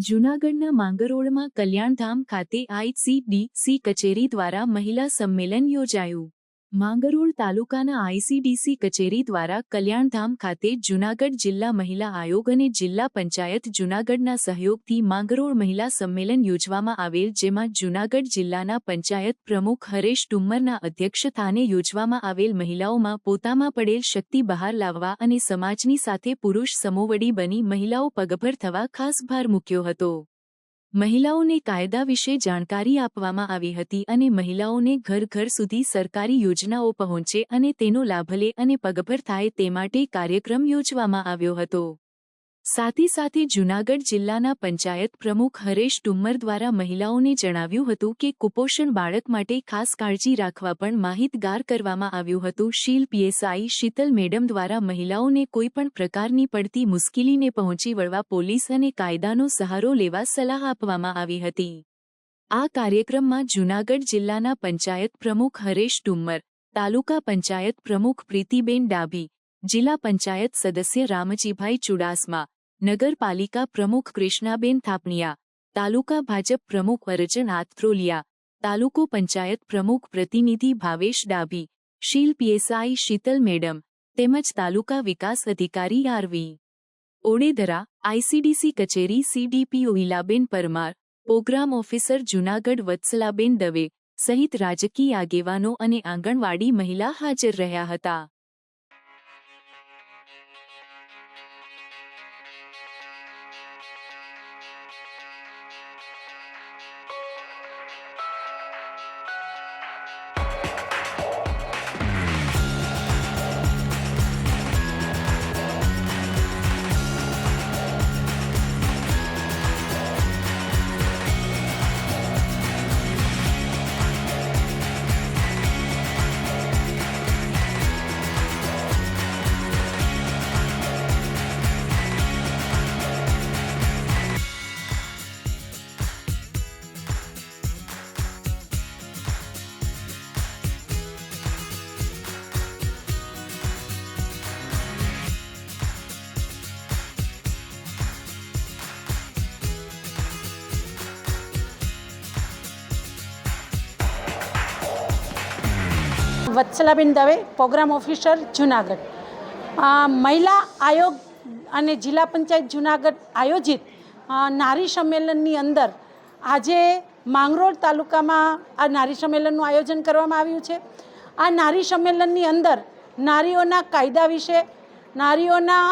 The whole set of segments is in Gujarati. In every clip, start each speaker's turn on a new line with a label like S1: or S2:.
S1: જૂનાગઢના માંગરોળમાં કલ્યાણધામ ખાતે આઈસીડીસી કચેરી દ્વારા મહિલા સંમેલન યોજાયું. માંગરોળ તાલુકાના આઈસીડીસી કચેરી દ્વારા કલ્યાણધામ ખાતે જૂનાગઢ જિલ્લા મહિલા આયોગ અને જિલ્લા પંચાયત જૂનાગઢના સહયોગથી માંગરોળ મહિલા સંમેલન યોજવામાં આવેલ, જેમાં જૂનાગઢ જિલ્લાના પંચાયત પ્રમુખ હરેશ ટુમ્મરના અધ્યક્ષસ્થાને યોજવામાં આવેલ મહિલાઓમાં પોતામાં પડેલ શક્તિ બહાર લાવવા અને સમાજની સાથે પુરુષ સમોવડી બની મહિલાઓ પગભર થવા ખાસ ભાર મૂક્યો હતો. મહિલાઓને કાયદા વિશે જાણકારી આપવામાં આવી હતી અને મહિલાઓને ઘર ઘર સુધી સરકારી યોજનાઓ પહોંચે અને તેનો લાભ લે અને પગભર થાય તે માટે કાર્યક્રમ યોજવામાં આવ્યો હતો. સાથે સાથે જૂનાગઢ જિલ્લાના પંચાયત પ્રમુખ હરેશ ટુમ્મર દ્વારા મહિલાઓને જણાવ્યું હતું કે કુપોષણ બાળક માટે ખાસ કાળજી રાખવા પણ માહિતગાર કરવામાં આવ્યું હતું. શીલ પીએસઆઈ શીતલ મેડમ દ્વારા મહિલાઓને કોઈપણ પ્રકારની પડતી મુશ્કેલીને પહોંચી વળવા પોલીસ અને કાયદાનો સહારો લેવા સલાહ આપવામાં આવી હતી. આ કાર્યક્રમમાં જૂનાગઢ જિલ્લાના પંચાયત પ્રમુખ હરેશ ટુમ્મર તાલુકા પંચાયત પ્રમુખ પ્રીતિબેન ડાભી જિલ્લા પંચાયત સદસ્ય રામજીભાઈ ચુડાસમા, નગરપાલિકા પ્રમુખ કૃષ્ણાબેન થાપણિયા, તાલુકા ભાજપ પ્રમુખ અરજન આત્રોલિયા તાલુકો પંચાયત પ્રમુખ પ્રતિનિધિ ભાવેશ ડાભી, શીલ પીએસઆઈ શીતલ મેડમ, તેમજ તાલુકા વિકાસ અધિકારી આરવી. ઓડેદરા, આઈસીડીસી કચેરી CDPO Ilaben Parmar, programme officer Junagadh Vatsalaben Dave, સહિત રાજકીય આગેવાનો અને આંગણવાડી મહિલા હાજર રહ્યા હતા. Thank you.
S2: Vatsalaben Dave, programme officer, Junagadh. મહિલા આયોગ અને જિલ્લા પંચાયત જુનાગઢ આયોજિત નારી સંમેલનની અંદર આજે માંગરોળ તાલુકામાં આ નારી સંમેલનનું આયોજન કરવામાં આવ્યું છે. આ નારી સંમેલનની અંદર નારીઓના કાયદા વિશે, નારીઓના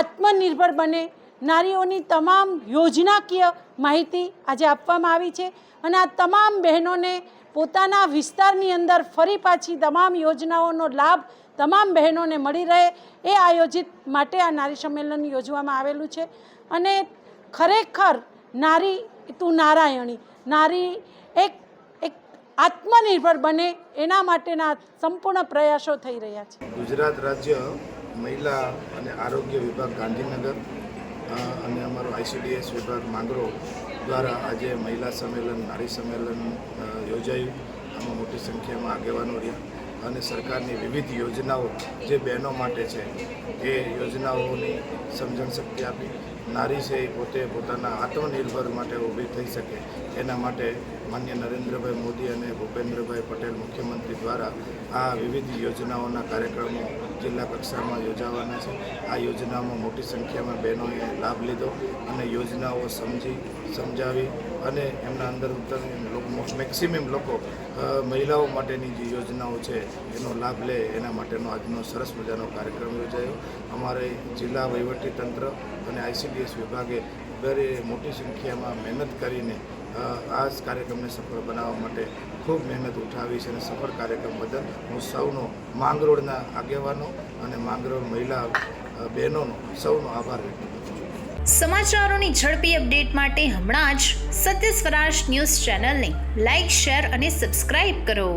S2: આત્મનિર્ભર બને નારીઓની તમામ યોજનાકીય માહિતી આજે આપવામાં આવી છે અને આ તમામ બહેનોને પોતાના વિસ્તારની અંદર ફરી પાછી તમામ યોજનાઓનો લાભ તમામ બહેનોને મળી રહે એ આયોજિત માટે આ નારી સંમેલન યોજવામાં આવેલું છે. અને ખરેખર નારી તું નારાયણી, નારી એક એક આત્મનિર્ભર બને એના માટેના સંપૂર્ણ પ્રયાસો થઈ રહ્યા છે.
S3: ગુજરાત રાજ્ય મહિલા અને આરોગ્ય વિભાગ ગાંધીનગર અને અમારો આઈસીડીએસ વિભાગ માંગરો દ્વારા આજે મહિલા સંમેલન, નારી સંમેલન યોજાયું. આમાં મોટી સંખ્યામાં આગેવાનો રહ્યા અને સરકારની વિવિધ યોજનાઓ જે બહેનો માટે છે, એ યોજનાઓની સમજણ શક્તિ આપી. નારી છે એ પોતે પોતાના આત્મનિર્ભર માટે ઊભી થઈ શકે. એના માટે માન્ય નરેન્દ્રભાઈ મોદી અને ભૂપેન્દ્રભાઈ પટેલ મુખ્યમંત્રી દ્વારા આ વિવિધ યોજનાઓના કાર્યક્રમો જિલ્લા કક્ષામાં યોજાવાના છે. આ યોજનામાં મોટી સંખ્યામાં બહેનોએ લાભ લીધો અને યોજનાઓ સમજી, સમજાવી અને એમના અંદર મેક્સિમમ લોકો મહિલાઓ માટેની જે યોજનાઓ છે એનો લાભ લે, એના માટેનો આજનો સરસ મજાનો કાર્યક્રમ યોજાયો. અમારે જિલ્લા વહીવટી તંત્ર અને આઈસીડીએસ વિભાગે very મોટી સંખ્યામાં મહેનત કરીને આ કાર્યક્રમને સફળ બનાવવા માટે ખૂબ મહેનત ઉઠાવી છે અને સફળ કાર્યક્રમ બદલ હું સૌનો માંગરોળના આગેવાનો અને માંગરોળ મહિલા બહેનોનો સૌનો આભાર વ્યક્ત કરું છું.
S4: સમાચારોની ઝડપી અપડેટ માટે હમણાં જ સત્ય સ્વરાજ ન્યૂઝ ચેનલને લાઇક શેર અને સબસ્ક્રાઇબ કરો.